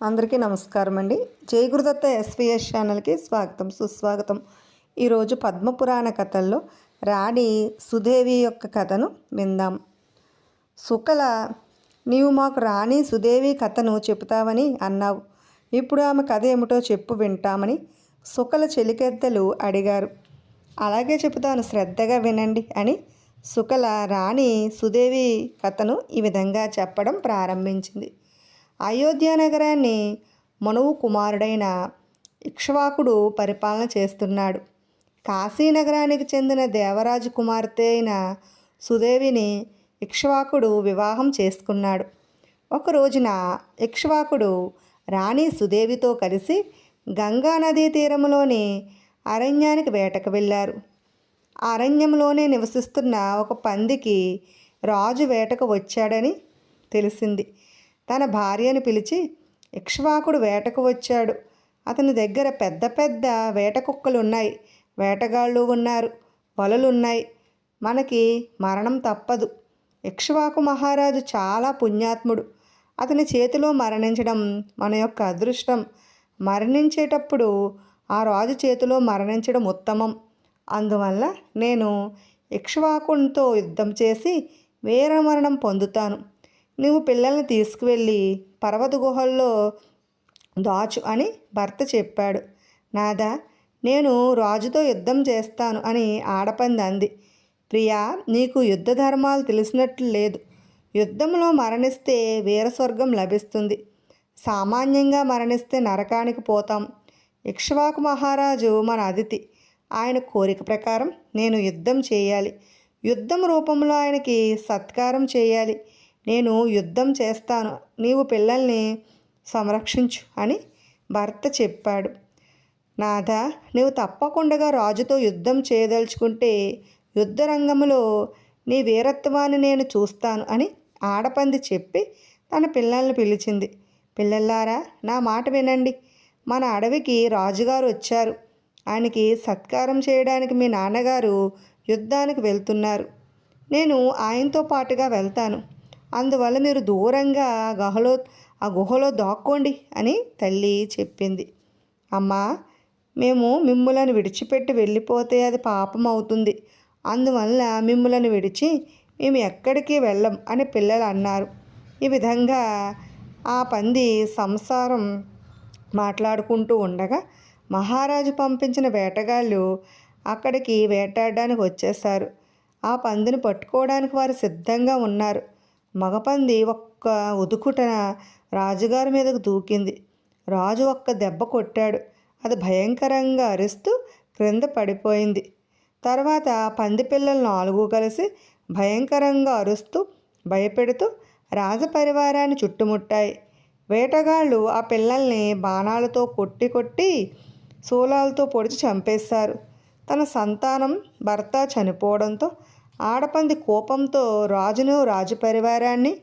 అందరికీ నమస్కారం అండి జై గురుదత్త ఎస్విఎస్ ఛానల్కి స్వాగతం సుస్వాగతం. ఈరోజు పద్మపురాణ కథల్లో రాణి సుదేవి యొక్క కథను విందాం. సుకల నీవు మాకు రాణి సుదేవి కథను చెబుతావని అన్నావు. ఇప్పుడు ఆమె కథ ఏమిటో చెప్పు వింటామని సుకల చెలికెద్దలు అడిగారు. అలాగే చెబుతాను శ్రద్ధగా వినండి అని సుకల రాణి సుదేవి కథను ఈ విధంగా చెప్పడం ప్రారంభించింది. అయోధ్య నగరాన్ని మనువు కుమారుడైన ఇక్ష్వాకుడు పరిపాలన చేస్తున్నాడు. కాశీ నగరానికి చెందిన దేవరాజు కుమార్తె అయిన సుదేవిని ఇక్ష్వాకుడు వివాహం చేసుకున్నాడు. ఒక రోజున ఇక్ష్వాకుడు రాణి సుదేవితో కలిసి గంగా నదీ తీరంలోని అరణ్యానికి వేటకు వెళ్ళారు. అరణ్యంలోనే నివసిస్తున్న ఒక పందికి రాజు వేటకు వచ్చాడని తెలిసింది. తన భార్యను పిలిచి ఇక్ష్వాకుడు వేటకు వచ్చాడు. అతని దగ్గర పెద్ద పెద్ద వేట కుక్కలు ఉన్నాయి వేటగాళ్ళు ఉన్నారు. వలలు ఉన్నాయి మనకి మరణం తప్పదు. ఇక్ష్వాకు మహారాజు చాలా పుణ్యాత్ముడు. అతని చేతిలో మరణించడం మన యొక్క అదృష్టం. మరణించేటప్పుడు ఆ రాజు చేతిలో మరణించడం ఉత్తమం. అందువల్ల నేను ఇక్ష్వాకునితో యుద్ధం చేసి వీరమరణం పొందుతాను. నువ్వు పిల్లల్ని తీసుకువెళ్ళి పర్వత గుహల్లో దాచు అని భర్త చెప్పాడు. నాదా నేను రాజుతో యుద్ధం చేస్తాను అని ఆడపంది అంది. ప్రియా నీకు యుద్ధ ధర్మాలు తెలిసినట్లు లేదు. యుద్ధంలో మరణిస్తే వీరస్వర్గం లభిస్తుంది. సామాన్యంగా మరణిస్తే నరకానికి పోతాం. ఇక్ష్వాకు మహారాజు మన అతిథి. ఆయన కోరిక ప్రకారం నేను యుద్ధం చేయాలి. యుద్ధం రూపంలో ఆయనకి సత్కారం చేయాలి. నేను యుద్ధం చేస్తాను. నీవు పిల్లల్ని సంరక్షించు అని భర్త చెప్పాడు. నాథ నీవు తప్పకుండా రాజుతో యుద్ధం చేయదలుచుకుంటే యుద్ధ రంగంలో నీ వీరత్వాన్ని నేను చూస్తాను అని ఆడపంది చెప్పి తన పిల్లల్ని పిలిచింది. పిల్లల్లారా నా మాట వినండి. మన అడవికి రాజుగారు వచ్చారు. ఆయనకి సత్కారం చేయడానికి మీ నాన్నగారు యుద్ధానికి వెళ్తున్నారు. నేను ఆయనతో పాటుగా వెళ్తాను. అందువల్ల మీరు దూరంగా గహలో ఆ గుహలో దాక్కోండి అని తల్లి చెప్పింది. అమ్మా మేము మిమ్ములను విడిచిపెట్టి వెళ్ళిపోతే అది పాపం అవుతుంది. అందువల్ల మిమ్ములను విడిచి మేము ఎక్కడికి వెళ్ళం అని పిల్లలు అన్నారు. ఈ విధంగా ఆ పంది సంసారం మాట్లాడుకుంటూ ఉండగా మహారాజు పంపించిన వేటగాళ్ళు అక్కడికి వేటాడడానికి వచ్చేశారు. ఆ పందిని పట్టుకోవడానికి వారు సిద్ధంగా ఉన్నారు. మగపంది ఒక్క ఉదుకుటన రాజుగారి మీదకు దూకింది. రాజు ఒక్క దెబ్బ కొట్టాడు. అది భయంకరంగా అరుస్తూ క్రింద పడిపోయింది. తర్వాత పంది పిల్లలు నాలుగు కలిసి భయంకరంగా అరుస్తూ భయపెడుతూ రాజపరివారాన్ని చుట్టుముట్టాయి. వేటగాళ్ళు ఆ పిల్లల్ని బాణాలతో కొట్టి కొట్టి శూలాలతో పొడిచి చంపేశారు. తన సంతానం భర్త చనిపోవడంతో ఆడపంది కోపంతో రాజును రాజు పరివారాన్ని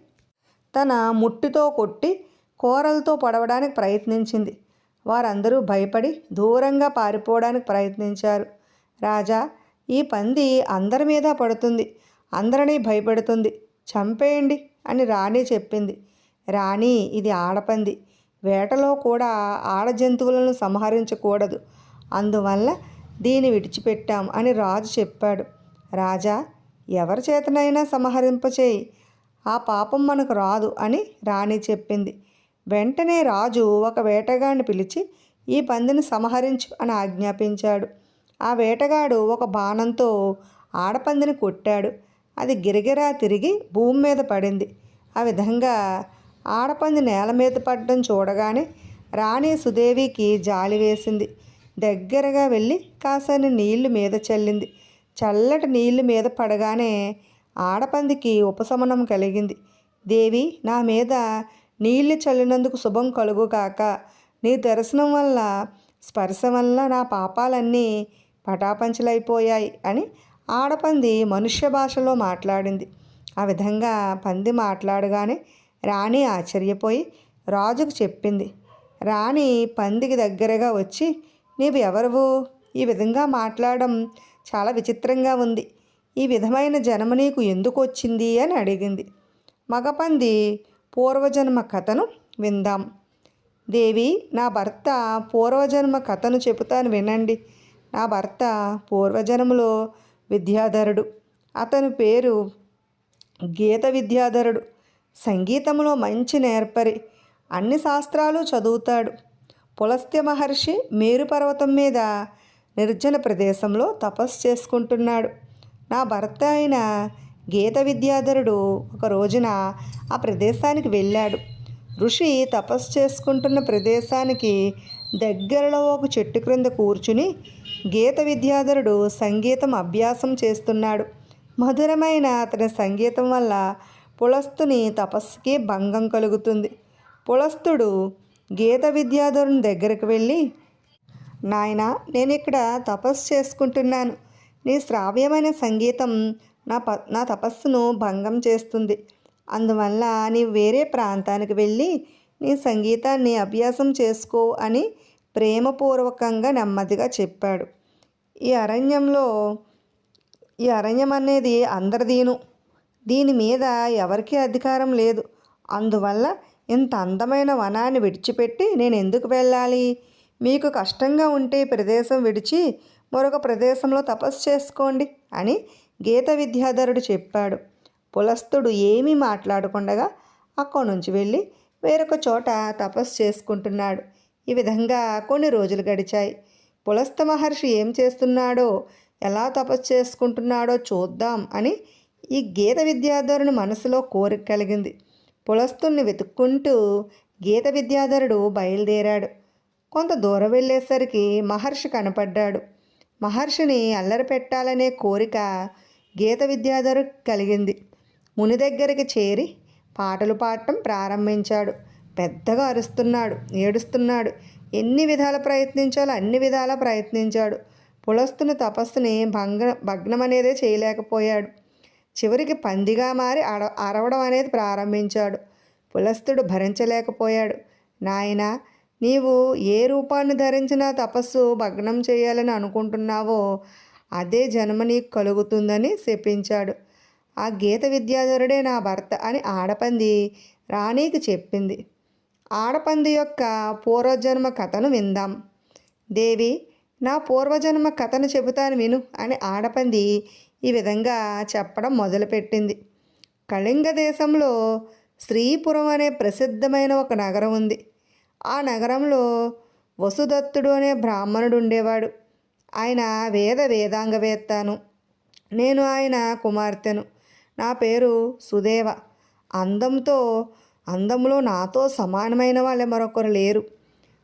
తన ముట్టితో కొట్టి కూరలతో పడవడానికి ప్రయత్నించింది. వారందరూ భయపడి దూరంగా పారిపోవడానికి ప్రయత్నించారు. రాజా ఈ పంది అందరి మీద పడుతుంది. అందరినీ భయపెడుతుంది. చంపేయండి అని రాణి చెప్పింది. రాణి ఇది ఆడపంది. వేటలో కూడా ఆడ జంతువులను సంహరించకూడదు. అందువల్ల దీన్ని విడిచిపెట్టాం అని రాజు చెప్పాడు. రాజా ఎవరి చేతనైనా సంహరింపచేయి. ఆ పాపం మనకు రాదు అని రాణి చెప్పింది. వెంటనే రాజు ఒక వేటగాడిని పిలిచి ఈ పందిని సంహరించు అని ఆజ్ఞాపించాడు. ఆ వేటగాడు ఒక బాణంతో ఆడపందిని కొట్టాడు. అది గిరిగిరా తిరిగి భూమి మీద పడింది. ఆ విధంగా ఆడపంది నేల మీద పడడం చూడగానే రాణి సుదేవికి జాలి వేసింది. దగ్గరగా వెళ్ళి కాసని నీళ్ళు మీద చల్లింది. చల్లటి నీళ్ళు మీద పడగానే ఆడపందికి ఉపశమనం కలిగింది. దేవి నా మీద నీళ్ళు చల్లినందుకు శుభం కలుగుగాక నీ దర్శనం వల్ల స్పర్శ వల్ల నా పాపాలన్నీ పటాపంచలైపోయాయి అని ఆడపంది మనుష్య భాషలో మాట్లాడింది. ఆ విధంగా పంది మాట్లాడగానే రాణి ఆశ్చర్యపోయి రాజుకు చెప్పింది. రాణి పందికి దగ్గరగా వచ్చి నీవు ఎవరువు ఈ విధంగా మాట్లాడడం చాలా విచిత్రంగా ఉంది. ఈ విధమైన జన్మ నీకు ఎందుకు వచ్చింది అని అడిగింది. మగపంది పూర్వజన్మ కథను విందాం. దేవి నా భర్త పూర్వజన్మ కథను చెబుతాను వినండి. నా భర్త పూర్వజన్మలో విద్యాధరుడు. అతని పేరు గీత విద్యాధరుడు. సంగీతంలో మంచి నేర్పరి. అన్ని శాస్త్రాలు చదువుతాడు. పులస్త్య మహర్షి మేరు పర్వతం మీద నిర్జన ప్రదేశంలో తపస్సు చేసుకుంటున్నాడు. నా భర్త అయిన గీత విద్యాధరుడు ఒక రోజున ఆ ప్రదేశానికి వెళ్ళాడు. ఋషి తపస్సు చేసుకుంటున్న ప్రదేశానికి దగ్గరలో ఒక చెట్టు క్రింద కూర్చుని గీత విద్యాధరుడు సంగీతం అభ్యాసం చేస్తున్నాడు. మధురమైన అతని సంగీతం వల్ల పులస్తుని తపస్సుకి భంగం కలుగుతుంది. పులస్తుడు గీత విద్యాధరుని దగ్గరికి వెళ్ళి నాయన నేను ఇక్కడ తపస్సు చేసుకుంటున్నాను. నీ శ్రావ్యమైన సంగీతం నా ప నా తపస్సును భంగం చేస్తుంది. అందువల్ల నీ వేరే ప్రాంతానికి వెళ్ళి నీ సంగీతాన్ని అభ్యాసం చేసుకో అని ప్రేమపూర్వకంగా నెమ్మదిగా చెప్పాడు. ఈ అరణ్యంలో ఈ అరణ్యం అనేది అందరిదీను. దీని మీద ఎవరికీ అధికారం లేదు. అందువల్ల ఇంత అందమైన వనాన్ని విడిచిపెట్టి నేను ఎందుకు వెళ్ళాలి? మీకు కష్టంగా ఉంటే ప్రదేశం విడిచి మరొక ప్రదేశంలో తపస్సు చేసుకోండి అని గీత విద్యాధరుడు చెప్పాడు. పులస్తుడు ఏమీ మాట్లాడకుండగా అక్కడి నుంచి వెళ్ళి వేరొక చోట తపస్సు చేసుకుంటున్నాడు. ఈ విధంగా కొన్ని రోజులు గడిచాయి. పులస్త మహర్షి ఏం చేస్తున్నాడో ఎలా తపస్సు చేసుకుంటున్నాడో చూద్దాం అని ఈ గీత విద్యాధరుని మనసులో కోరిక కలిగింది. పులస్తుని వెతుక్కుంటూ గీత విద్యాధరుడు బయలుదేరాడు. కొంత దూరం వెళ్ళేసరికి మహర్షి కనపడ్డాడు. మహర్షిని అల్లరి పెట్టాలనే కోరిక గీత విద్యాధరు కలిగింది. ముని దగ్గరికి చేరి పాటలు పాడటం ప్రారంభించాడు. పెద్దగా అరుస్తున్నాడు ఏడుస్తున్నాడు. ఎన్ని విధాల ప్రయత్నించాలో అన్ని విధాలా ప్రయత్నించాడు. పులస్తుని తపస్సుని భంగ భగ్నం అనేదే చేయలేకపోయాడు. చివరికి పందిగా మారి అడ అరవడం అనేది ప్రారంభించాడు. పులస్తుడు భరించలేకపోయాడు. నాయనా నీవు ఏ రూపాన్ని ధరించినా తపస్సు భగ్నం చేయాలని అనుకుంటున్నావో అదే జన్మ నీకు కలుగుతుందని శపించాడు. ఆ గీత విద్యాధరుడే నా భర్త అని ఆడపంది రాణికి చెప్పింది. ఆడపంది యొక్క పూర్వజన్మ కథను విందాం. దేవి నా పూర్వజన్మ కథను చెబుతాను విను అని ఆడపంది ఈ విధంగా చెప్పడం మొదలుపెట్టింది. కళింగ దేశంలో శ్రీపురం అనే ప్రసిద్ధమైన ఒక నగరం ఉంది. ఆ నగరంలో వసుదత్తుడు అనే బ్రాహ్మణుడు ఉండేవాడు ఆయన వేద వేదాంగవేత్తాను. నేను ఆయన కుమార్తెను. నా పేరు సుదేవ. అందంతో అందంలో నాతో సమానమైన వాళ్ళే మరొకరు లేరు.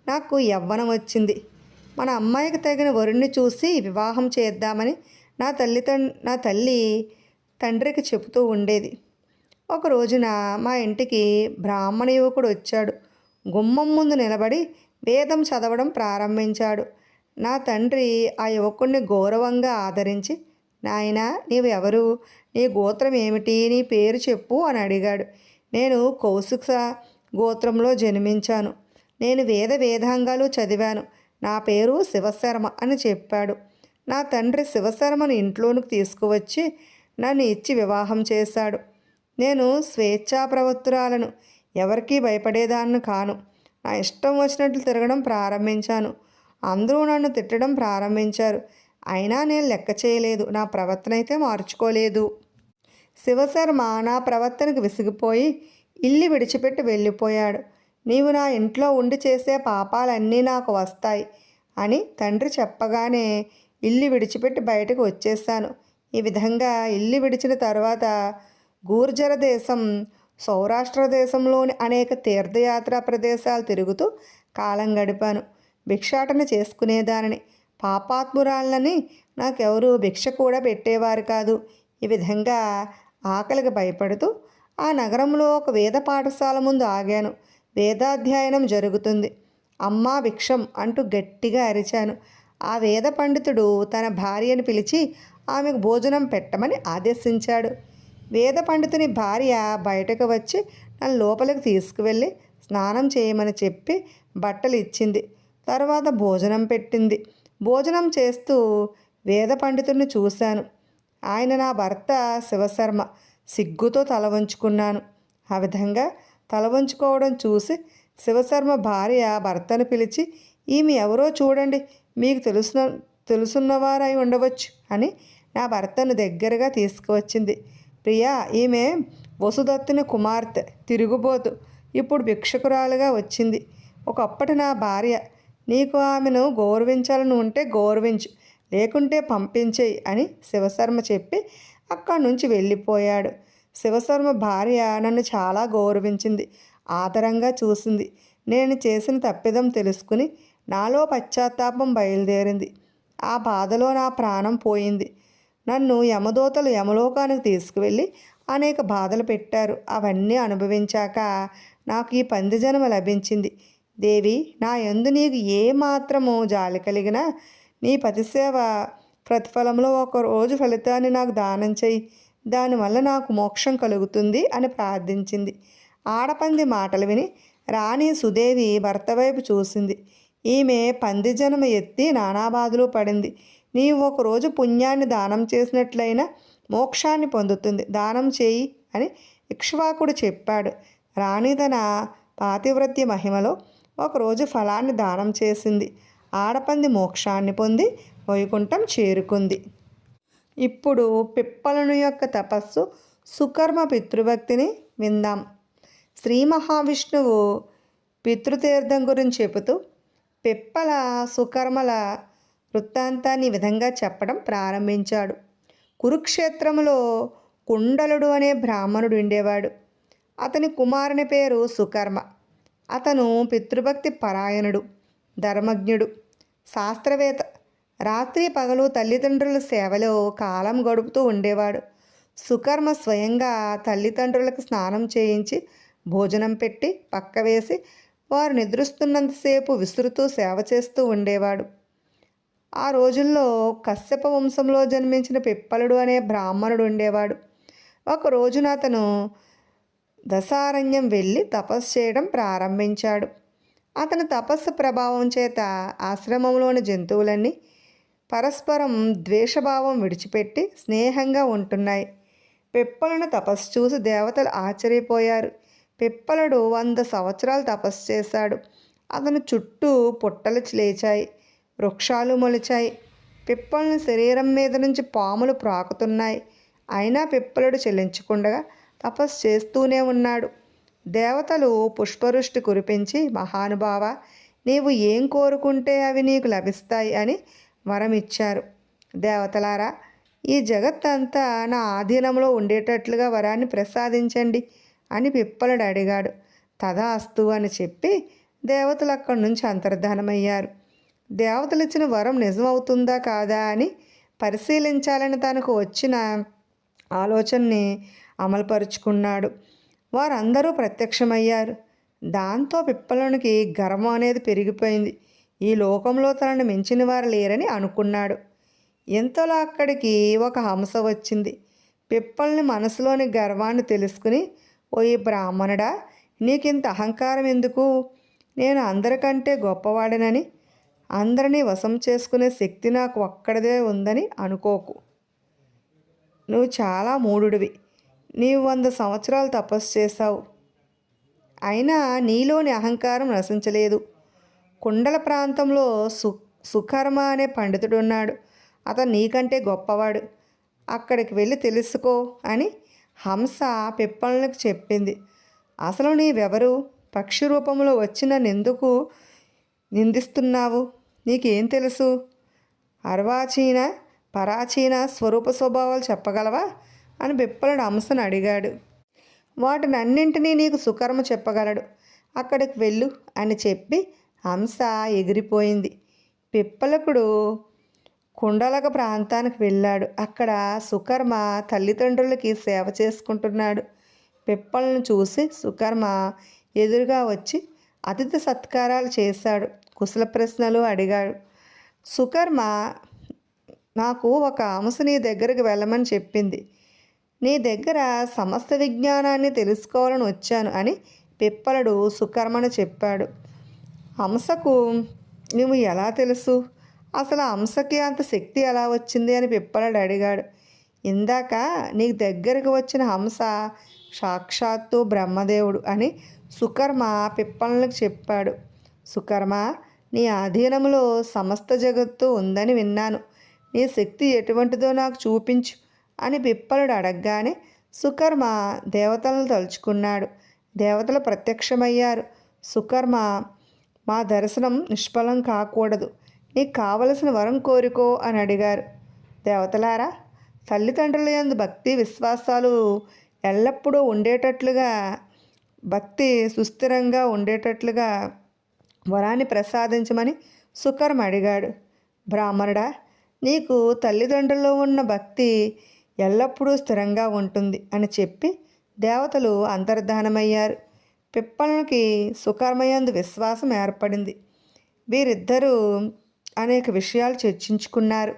నాకు యవ్వనం వచ్చింది. మన అమ్మాయికి తగిన వరుణ్ణి చూసి వివాహం చేద్దామని నా తల్లి నా తల్లి తండ్రికి చెబుతూ ఉండేది. ఒక రోజున మా ఇంటికి బ్రాహ్మణ యువకుడు వచ్చాడు. గుమ్మం ముందు నిలబడి వేదం చదవడం ప్రారంభించాడు. నా తండ్రి ఆ యువకుణ్ణి గౌరవంగా ఆదరించి నాయన నీవెవరు? నీ గోత్రం ఏమిటి? నీ పేరు చెప్పు అని అడిగాడు. నేను కౌశిక గోత్రంలో జన్మించాను. నేను వేద వేదాంగాలు చదివాను. నా పేరు శివశర్మ అని చెప్పాడు. నా తండ్రి శివశర్మను ఇంట్లోనికి తీసుకువచ్చి నన్ను ఇచ్చి వివాహం చేశాడు. నేను స్వేచ్ఛా ప్రవృత్తురాలను. ఎవరికీ భయపడేదాన్ని కాను. నా ఇష్టం వచ్చినట్లు తిరగడం ప్రారంభించాను. అందరూ నన్ను తిట్టడం ప్రారంభించారు. అయినా నేను లెక్క చేయలేదు. నా ప్రవర్తన అయితే మార్చుకోలేదు. శివశర్మ నా ప్రవర్తనకు విసిగిపోయి ఇల్లు విడిచిపెట్టి వెళ్ళిపోయాడు. నీవు నా ఇంట్లో ఉండి చేసే పాపాలన్నీ నాకు వస్తాయి అని తండ్రి చెప్పగానే ఇల్లు విడిచిపెట్టి బయటకు వచ్చేసాను ఈ విధంగా ఇల్లు విడిచిన తర్వాత గూర్జర దేశం సౌరాష్ట్ర దేశంలోని అనేక తీర్థయాత్రా ప్రదేశాలు తిరుగుతూ కాలం గడిపాను. భిక్షాటన చేసుకునేదానిని. పాపాత్మురాలని నాకెవరూ భిక్ష కూడా పెట్టేవారు కాదు. ఈ విధంగా ఆకలికి భయపడుతూ ఆ నగరంలో ఒక వేద పాఠశాల ముందు ఆగాను. వేదాధ్యయనం జరుగుతుంది. అమ్మా భిక్షం అంటూ గట్టిగా అరిచాను. ఆ వేద పండితుడు తన భార్యను పిలిచి ఆమెకు భోజనం పెట్టమని ఆదేశించాడు. వేద పండితుని భార్య బయటకు వచ్చి నన్ను లోపలికి తీసుకువెళ్ళి స్నానం చేయమని చెప్పి బట్టలు ఇచ్చింది. తర్వాత భోజనం పెట్టింది. భోజనం చేస్తూ వేద పండితుడిని చూశాను. ఆయన నా భర్త శివశర్మ సిగ్గుతో తల వంచుకున్నాను. ఆ విధంగా తల వంచుకోవడం చూసి శివశర్మ భార్య భర్తను పిలిచి ఈమె ఎవరో చూడండి మీకు తెలుసున తెలుసున్నవారై ఉండవచ్చు అని నా భర్తను దగ్గరగా తీసుకువచ్చింది. ప్రియా ఈమె వసుదత్తుని కుమార్తె తిరుగుబోతు. ఇప్పుడు భిక్షకురాలుగా వచ్చింది. ఒకప్పటి నా భార్య. నీకు ఆమెను గౌరవించాలని ఉంటే గౌరవించు. లేకుంటే పంపించేయి అని శివశర్మ చెప్పి అక్కడి నుంచి వెళ్ళిపోయాడు. శివశర్మ భార్య నన్ను చాలా గౌరవించింది. ఆదరంగా చూసింది. నేను చేసిన తప్పిదం తెలుసుకుని నాలో పశ్చాత్తాపం బయలుదేరింది. ఆ బాధలో నా ప్రాణం పోయింది. నన్ను యమదూతలు యమలోకానికి తీసుకువెళ్ళి అనేక బాధలు పెట్టారు. అవన్నీ అనుభవించాక నాకు ఈ పంది జన్మ లభించింది. దేవి నా యందు నీకు ఏ మాత్రము జాలి కలిగినా నీ పతిసేవ ప్రతిఫలంలో ఒక రోజు ఫలితాన్ని నాకు దానం చేయి. దానివల్ల నాకు మోక్షం కలుగుతుంది అని ప్రార్థించింది. ఆడపంది మాటలు విని రాణి సుదేవి భర్త వైపు చూసింది. ఈమె పంది జన్మ ఎత్తి నానాబాధలు పడింది. నీవు ఒకరోజు పుణ్యాన్ని దానం చేసినట్లయినా మోక్షాన్ని పొందుతుంది. దానం చేయి అని ఇక్ష్వాకుడు చెప్పాడు. రాణి తన పాతివ్రత్య మహిమలో ఒకరోజు ఫలాన్ని దానం చేసింది. ఆడపంది మోక్షాన్ని పొంది వైకుంఠం చేరుకుంది. ఇప్పుడు పిప్పలను యొక్క తపస్సు సుకర్మ పితృభక్తిని విందాం. శ్రీ మహావిష్ణువు పితృతీర్థం గురించి చెబుతూ పిప్పల సుకర్మల వృత్తాంతాన్ని విధంగా చెప్పడం ప్రారంభించాడు. కురుక్షేత్రములో కుండలుడు అనే బ్రాహ్మణుడు ఉండేవాడు. అతని కుమారుని పేరు సుకర్మ. అతను పితృభక్తి పరాయణుడు ధర్మజ్ఞుడు శాస్త్రవేత్త. రాత్రి పగలు తల్లిదండ్రుల సేవలో కాలం గడుపుతూ ఉండేవాడు. సుకర్మ స్వయంగా తల్లిదండ్రులకు స్నానం చేయించి భోజనం పెట్టి పక్క వేసి వారు నిద్రిస్తున్నంతసేపు విసురుతూ సేవ చేస్తూ ఉండేవాడు. ఆ రోజుల్లో కశ్యప వంశంలో జన్మించిన పిప్పలుడు అనే బ్రాహ్మణుడు ఉండేవాడు. ఒక రోజున అతను దశారణ్యం వెళ్ళి తపస్సు చేయడం ప్రారంభించాడు. అతని తపస్సు ప్రభావం చేత ఆశ్రమంలోని జంతువులన్నీ పరస్పరం ద్వేషభావం విడిచిపెట్టి స్నేహంగా ఉంటున్నాయి. పిప్పలను తపస్సు చూసి దేవతలు ఆశ్చర్యపోయారు. పిప్పలుడు వంద సంవత్సరాలు తపస్సు చేశాడు. అతను చుట్టూ పుట్టలు లేచాయి. వృక్షాలు మొలిచాయి. పిప్పలను శరీరం మీద నుంచి పాములు ప్రాకుతున్నాయి. అయినా పిప్పలుడు చెల్లించకుండా తపస్సు చేస్తూనే ఉన్నాడు. దేవతలు పుష్పరుష్టి కురిపించి మహానుభావ నీవు ఏం కోరుకుంటే అవి నీకు లభిస్తాయి అని వరం ఇచ్చారు దేవతలారా ఈ జగత్తంతా నా ఆధీనంలో ఉండేటట్లుగా వరాన్ని ప్రసాదించండి అని పిప్పలుడు అడిగాడు. తదాస్తు అని చెప్పి దేవతలు అక్కడి నుంచి అంతర్ధానమయ్యారు. దేవతలిచ్చిన వరం నిజమవుతుందా కాదా అని పరిశీలించాలని తనకు వచ్చిన ఆలోచనని అమలుపరుచుకున్నాడు. వారందరూ ప్రత్యక్షమయ్యారు. దాంతో పిప్పలనికి గర్వం అనేది పెరిగిపోయింది. ఈ లోకంలో తనను మించిన వారు లేరని అనుకున్నాడు. ఇంతలో అక్కడికి ఒక హంస వచ్చింది. పిప్పల్ని మనసులోని గర్వాన్ని తెలుసుకుని ఓ ఈ బ్రాహ్మణుడా నీకింత అహంకారం ఎందుకు? నేను అందరికంటే గొప్పవాడినని అందరినీ వశం చేసుకునే శక్తి నాకు ఒక్కడిదే ఉందని అనుకోకు. నువ్వు చాలా మూఢుడివి. నీవు వంద సంవత్సరాలు తపస్సు చేశావు. అయినా నీలోని అహంకారం నశించలేదు. కుండల ప్రాంతంలో సు సుకర్మ అనే పండితుడు ఉన్నాడు. అతను నీకంటే గొప్పవాడు. అక్కడికి వెళ్ళి తెలుసుకో అని హంస పిప్పలకు చెప్పింది. అసలు నీవెవరు? పక్షి రూపంలో వచ్చిన నిందుకు నిందిస్తున్నావు. నీకేం తెలుసు? అర్వాచీన పరాచీన స్వరూప స్వభావాలు చెప్పగలవా? అని బిప్పలుడు అంశను అడిగాడు. వాటినన్నింటినీ నీకు సుకర్మ చెప్పగలడు. అక్కడికి వెళ్ళు అని చెప్పి హంస ఎగిరిపోయింది. పిప్పలకుడు కుండలక ప్రాంతానికి వెళ్ళాడు. అక్కడ సుకర్మ తల్లిదండ్రులకి సేవ చేసుకుంటున్నాడు. పిప్పలను చూసి సుకర్మ ఎదురుగా వచ్చి అతిథి సత్కారాలు చేశాడు. కుశల ప్రశ్నలు అడిగాడు. సుకర్మ నాకు ఒక అంశ నీ దగ్గరికి వెళ్ళమని చెప్పింది. నీ దగ్గర సమస్త విజ్ఞానాన్ని తెలుసుకోవాలని వచ్చాను అని పిప్పలుడు సుకర్మను చెప్పాడు. హంసకు నువ్వు ఎలా తెలుసు? అసలు ఆ హంసకి అంత శక్తి ఎలా వచ్చింది అని పిప్పలుడు అడిగాడు. ఇందాక నీకు దగ్గరకు వచ్చిన హంస సాక్షాత్తు బ్రహ్మదేవుడు అని సుకర్మ పిప్పలకు చెప్పాడు. సుకర్మ నీ ఆధీనంలో సమస్త జగత్తు ఉందని విన్నాను. నీ శక్తి ఎటువంటిదో నాకు చూపించు అని పిప్పలుడు అడగగానే సుకర్మ దేవతలను తలుచుకున్నాడు. దేవతలు ప్రత్యక్షమయ్యారు. సుకర్మ మా దర్శనం నిష్ఫలం కాకూడదు. నీకు కావలసిన వరం కోరుకో అని అడిగారు. దేవతలారా తల్లిదండ్రుల యందు భక్తి విశ్వాసాలు ఎల్లప్పుడూ ఉండేటట్లుగా భక్తి సుస్థిరంగా ఉండేటట్లుగా వరాన్ని ప్రసాదించమని సుకర్మ అడిగాడు. బ్రాహ్మణుడా నీకు తల్లిదండ్రుల్లో ఉన్న భక్తి ఎల్లప్పుడూ స్థిరంగా ఉంటుంది అని చెప్పి దేవతలు అంతర్ధానమయ్యారు. పిప్పలకి సుకర్మయందు విశ్వాసం ఏర్పడింది. వీరిద్దరూ అనేక విషయాలు చర్చించుకున్నారు.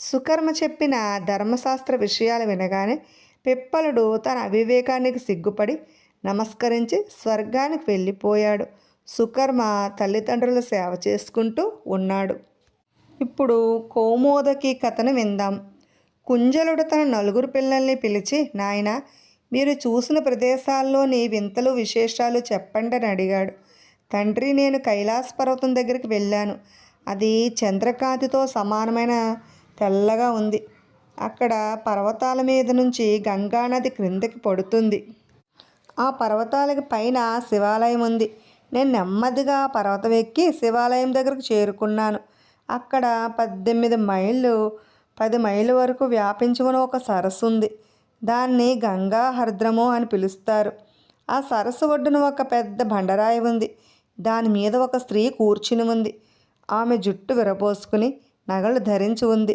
సుకర్మ చెప్పిన ధర్మశాస్త్ర విషయాలు వినగానే పిప్పలుడు తన అవివేకానికి సిగ్గుపడి నమస్కరించి స్వర్గానికి వెళ్ళిపోయాడు. సుకర్మ తల్లిదండ్రుల సేవ చేసుకుంటూ ఉన్నాడు. ఇప్పుడు కోమోదకి కథను విందాం. కుంజలుడు తన నలుగురు పిల్లల్ని పిలిచి నాయన మీరు చూసిన ప్రదేశాల్లోని వింతలు విశేషాలు చెప్పండి అని అడిగాడు. తండ్రి నేను కైలాస పర్వతం దగ్గరికి వెళ్ళాను. అది చంద్రకాంతితో సమానమైన తెల్లగా ఉంది. అక్కడ పర్వతాల మీద నుంచి గంగానది క్రిందకి పడుతుంది. ఆ పర్వతాలకి పైన శివాలయం ఉంది. నేను నెమ్మదిగా పర్వతం ఎక్కి శివాలయం దగ్గరకు చేరుకున్నాను. అక్కడ పద్దెనిమిది మైళ్ళు పది మైళ్ళ వరకు వ్యాపించుకుని ఒక సరస్సు ఉంది. దాన్ని గంగా హర్ద్రము అని పిలుస్తారు. ఆ సరస్సు ఒడ్డున ఒక పెద్ద బండరాయి ఉంది. దాని మీద ఒక స్త్రీ కూర్చుని ఉంది. ఆమె జుట్టు విరబోసుకుని నగలు ధరించి ఉంది.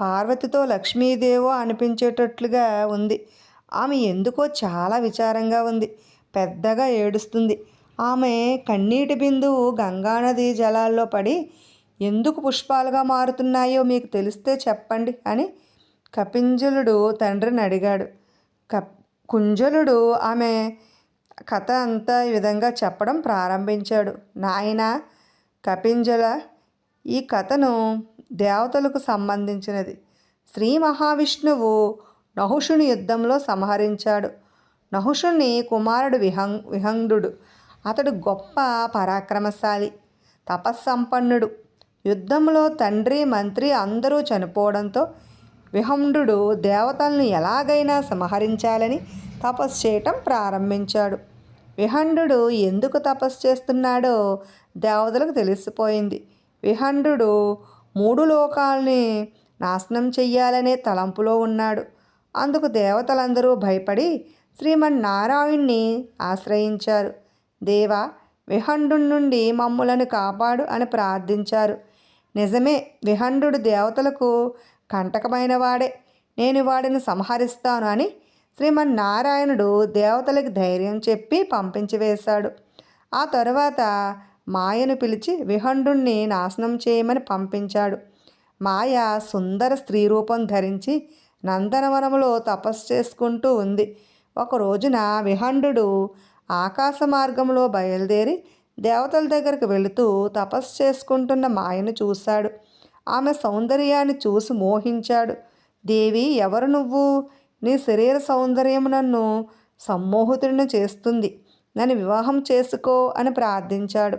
పార్వతితో లక్ష్మీదేవో అనిపించేటట్లుగా ఉంది. ఆమె ఎందుకో చాలా విచారంగా ఉంది. పెద్దగా ఏడుస్తుంది. ఆమె కన్నీటి బిందువు గంగానది జలాల్లో పడి ఎందుకు పుష్పాలుగా మారుతున్నాయో మీకు తెలిస్తే చెప్పండి అని కపింజలుడు తండ్రిని అడిగాడు. కప్ కుంజలుడు ఆమె కథ అంతా ఈ విధంగా చెప్పడం ప్రారంభించాడు. నాయన కపింజల ఈ కథను దేవతలకు సంబంధించినది. శ్రీ మహావిష్ణువు నహుషుని యుద్ధంలో సంహరించాడు. నహుషుని కుమారుడు విహం విహంగుడు అతడు గొప్ప పరాక్రమశాలి తపస్సంపన్నుడు. యుద్ధంలో తండ్రి మంత్రి అందరూ చనిపోవడంతో విహండు దేవతలను ఎలాగైనా సంహరించాలని తపస్సు చేయటం ప్రారంభించాడు. విహండు ఎందుకు తపస్సు చేస్తున్నాడో దేవతలకు తెలిసిపోయింది. విహండు మూడు లోకాలని నాశనం చెయ్యాలనే తలంపులో ఉన్నాడు. అందుకు దేవతలందరూ భయపడి శ్రీమన్నారాయణ్ణి ఆశ్రయించారు. దేవా విహండు నుండి మమ్ములను కాపాడు అని ప్రార్థించారు. నిజమే విహండు దేవతలకు కంటకమైన వాడే. నేను వాడిని సంహరిస్తాను అని శ్రీమన్నారాయణుడు దేవతలకు ధైర్యం చెప్పి పంపించి వేశాడు. ఆ తరువాత మాయను పిలిచి విహండుణ్ణి నాశనం చేయమని పంపించాడు. మాయ సుందర స్త్రీ రూపం ధరించి నందనవనములో తపస్సు చేసుకుంటూ ఉంది. ఒక రోజున విహండు ఆకాశ మార్గంలో బయలుదేరి దేవతల దగ్గరకు వెళుతూ తపస్సు చేసుకుంటున్న మాయను చూశాడు. ఆమె సౌందర్యాన్ని చూసి మోహించాడు. దేవి ఎవరు నువ్వు? నీ శరీర సౌందర్యం నన్ను సమ్మోహితుడిని చేస్తుంది. నన్ను వివాహం చేసుకో అని ప్రార్థించాడు.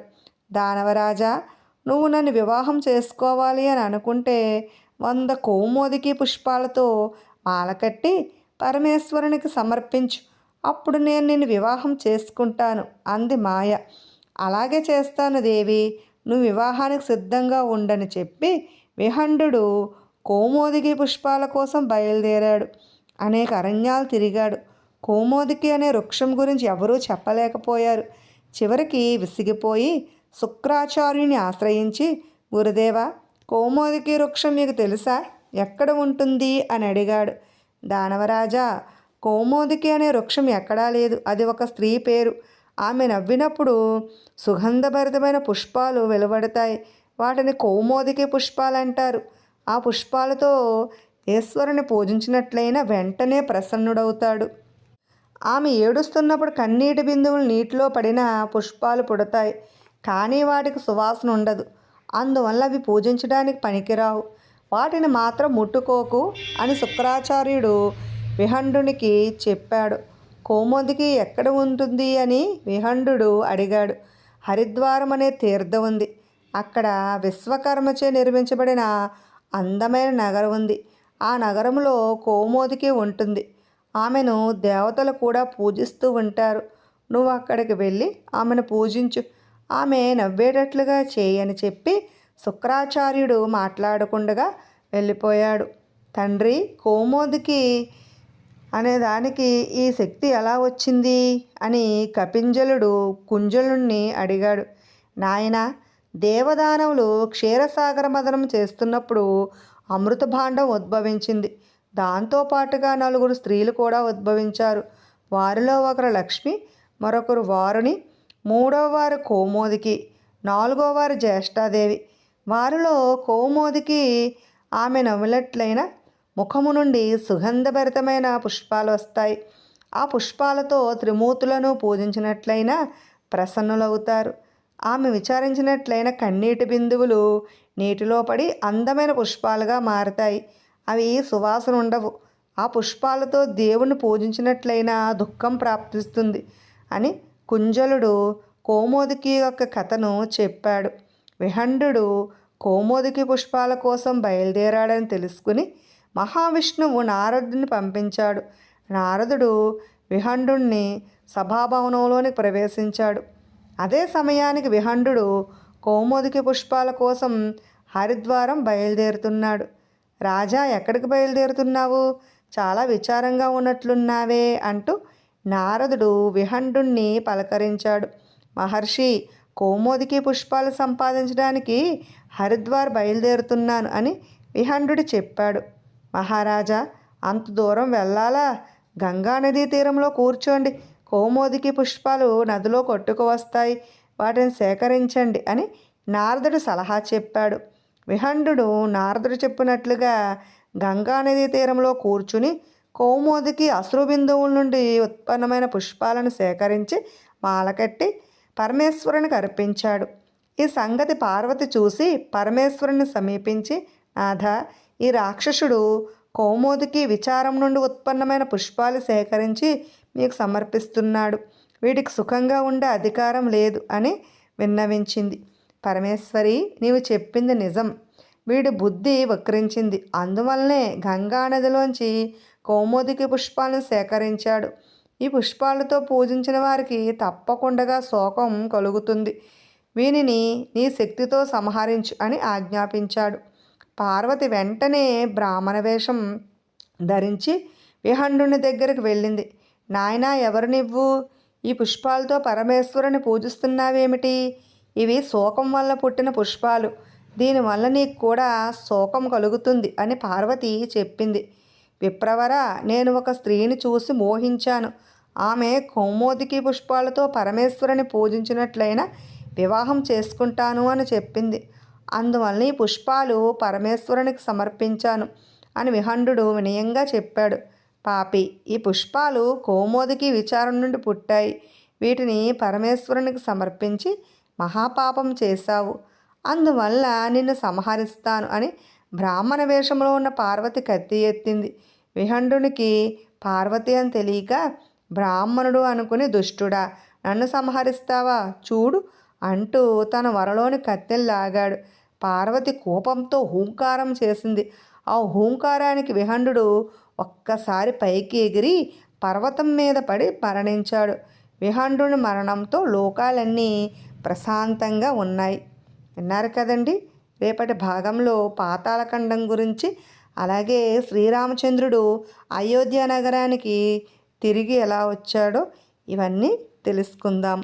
దానవరాజా నువ్వు నన్ను వివాహం చేసుకోవాలి అని అనుకుంటే వంద కోమోదికి పుష్పాలతో మాల కట్టి పరమేశ్వరునికి సమర్పించు. అప్పుడు నేను నిన్ను వివాహం చేసుకుంటాను అంది మాయ. అలాగే చేస్తాను దేవి నువ్వు వివాహానికి సిద్ధంగా ఉండని చెప్పి విహండు కోమోదికి పుష్పాల కోసం బయలుదేరాడు. అనేక అరణ్యాలు తిరిగాడు. కోమోదికి అనే వృక్షం గురించి ఎవరూ చెప్పలేకపోయారు. చివరికి విసిగిపోయి శుక్రాచార్యుని ఆశ్రయించి గురుదేవ కోమోదికి వృక్షం మీకు తెలుసా? ఎక్కడ ఉంటుంది? అని అడిగాడు. దానవరాజా కోమోదికి అనే వృక్షం ఎక్కడా లేదు. అది ఒక స్త్రీ పేరు. ఆమె నవ్వినప్పుడు సుగంధభరితమైన పుష్పాలు వెలువడతాయి. వాటిని కౌమోదికి పుష్పాలు అంటారు ఆ పుష్పాలతో ఈశ్వరుని పూజించినట్లయినా వెంటనే ప్రసన్నుడవుతాడు. ఆమె ఏడుస్తున్నప్పుడు కన్నీటి బిందువులు నీటిలో పడిన పుష్పాలు పుడతాయి. కానీ వాటికి సువాసన ఉండదు. అందువల్ల అవి పూజించడానికి పనికిరావు. వాటిని మాత్రం ముట్టుకోకు అని శుక్రాచార్యుడు విహండునికి చెప్పాడు. కోమోదికి ఎక్కడ ఉంటుంది అని విహండు అడిగాడు. హరిద్వారం అనే తీర్థం ఉంది. అక్కడ విశ్వకర్మచే నిర్మించబడిన అందమైన నగరం ఉంది. ఆ నగరంలో కోమోదికి ఉంటుంది. ఆమెను దేవతలు కూడా పూజిస్తూ ఉంటారు. నువ్వు అక్కడికి వెళ్ళి ఆమెను పూజించు. ఆమె నవ్వేటట్లుగా చేయని చెప్పి శుక్రాచార్యుడు మాట్లాడకుండా వెళ్ళిపోయాడు. తండ్రి కోమోదికి అనే దానికి ఈ శక్తి ఎలా వచ్చింది అని కపింజలుడు కుంజలుణ్ణి అడిగాడు. నాయన దేవదానవులు క్షీరసాగర మదనం చేస్తున్నప్పుడు అమృత భాండం ఉద్భవించింది. దాంతోపాటుగా నలుగురు స్త్రీలు కూడా ఉద్భవించారు. వారిలో ఒకరు లక్ష్మి మరొకరు వారుని మూడవ వారు కోమోదికి నాలుగో వారు జ్యేష్ఠాదేవి. వారిలో కోమోదికి ఆమె నవ్వులట్లయిన ముఖము నుండి సుగంధభరితమైన పుష్పాలు వస్తాయి. ఆ పుష్పాలతో త్రిమూర్తులను పూజించినట్లయినా ప్రసన్నులవుతారు. ఆమె విచారించినట్లయిన కన్నీటి బిందువులు నీటిలో పడి అందమైన పుష్పాలుగా మారతాయి. అవి సువాసన ఉండవు. ఆ పుష్పాలతో దేవుణ్ణి పూజించినట్లయినా దుఃఖం ప్రాప్తిస్తుంది అని కుంజలుడు కోమోదికి యొక్క కథను చెప్పాడు. విహండు కోమోదికి పుష్పాల కోసం బయలుదేరాడని తెలుసుకుని మహావిష్ణువు నారదుని పంపించాడు. నారదుడు విహండుణ్ణి సభాభవనంలోనికి ప్రవేశించాడు. అదే సమయానికి విహండు కోమోదికి పుష్పాల కోసం హరిద్వారం బయలుదేరుతున్నాడు. రాజా ఎక్కడికి బయలుదేరుతున్నావు? చాలా విచారంగా ఉన్నట్లున్నావే అంటూ నారదుడు విహండుణ్ణి పలకరించాడు. మహర్షి కోమోదికి పుష్పాలు సంపాదించడానికి హరిద్వార్ బయలుదేరుతున్నాను అని విహండు చెప్పాడు. మహారాజా అంత దూరం వెళ్ళాలా? గంగానదీ తీరంలో కూర్చోండి. కోమోదికి పుష్పాలు నదిలో కొట్టుకు వస్తాయి వాటిని సేకరించండి అని నారదుడు సలహా చెప్పాడు. విహండు నారదుడు చెప్పినట్లుగా గంగానదీ తీరంలో కూర్చుని కోమోదికి అశ్రుబిందువుల నుండి ఉత్పన్నమైన పుష్పాలను సేకరించి మాలకట్టి పరమేశ్వరునికి అర్పించాడు. ఈ సంగతి పార్వతి చూసి పరమేశ్వరుని సమీపించి నాథ ఈ రాక్షసుడు కౌమోదికి విచారం నుండి ఉత్పన్నమైన పుష్పాలు సేకరించి మీకు సమర్పిస్తున్నాడు. వీటికి సుఖంగా ఉండే అధికారం లేదు అని విన్నవించింది. పరమేశ్వరి నీవు చెప్పింది నిజం. వీడి బుద్ధి వక్రించింది. అందువల్లనే గంగానదిలోంచి కౌమోదికి పుష్పాలను సేకరించాడు. ఈ పుష్పాలతో పూజించిన వారికి తప్పకుండా శోకం కలుగుతుంది. వీనిని నీ శక్తితో సంహరించు అని ఆజ్ఞాపించాడు. పార్వతి వెంటనే బ్రాహ్మణ వేషం ధరించి విహండుని దగ్గరికి వెళ్ళింది. నాయన ఎవరు నువ్వు ఈ పుష్పాలతో పరమేశ్వరుని పూజిస్తున్నావేమిటి? ఇవి శోకం వల్ల పుట్టిన పుష్పాలు. దీనివల్ల నీకు కూడా శోకం కలుగుతుంది అని పార్వతి చెప్పింది. విప్రవర నేను ఒక స్త్రీని చూసి మోహించాను. ఆమె కౌమోదికి పుష్పాలతో పరమేశ్వరుని పూజించినట్లయినా వివాహం చేసుకుంటాను అని చెప్పింది. అందువల్ల ఈ పుష్పాలు పరమేశ్వరునికి సమర్పించాను అని విహండు వినయంగా చెప్పాడు. పాపి ఈ పుష్పాలు కోమోదికి విచారం నుండి పుట్టాయి. వీటిని పరమేశ్వరునికి సమర్పించి మహాపాపం చేశావు. అందువల్ల నిన్ను సంహరిస్తాను అని బ్రాహ్మణ వేషంలో ఉన్న పార్వతి కత్తి ఎత్తింది. విహండునికి పార్వతి అని తెలియక బ్రాహ్మణుడు అనుకుని దుష్టుడా నన్ను సంహరిస్తావా? చూడు అంటూ తన వరలోని కత్తిని లాగాడు. పార్వతి కోపంతో హూంకారం చేసింది. ఆ హూంకారానికి విహండు ఒక్కసారి పైకి ఎగిరి పర్వతం మీద పడి మరణించాడు. విహండుని మరణంతో లోకాలన్నీ ప్రశాంతంగా ఉన్నాయి. విన్నారు కదండి? రేపటి భాగంలో పాతాళఖండం గురించి. అలాగే శ్రీరామచంద్రుడు అయోధ్య నగరానికి తిరిగి ఎలా వచ్చాడో ఇవన్నీ తెలుసుకుందాం.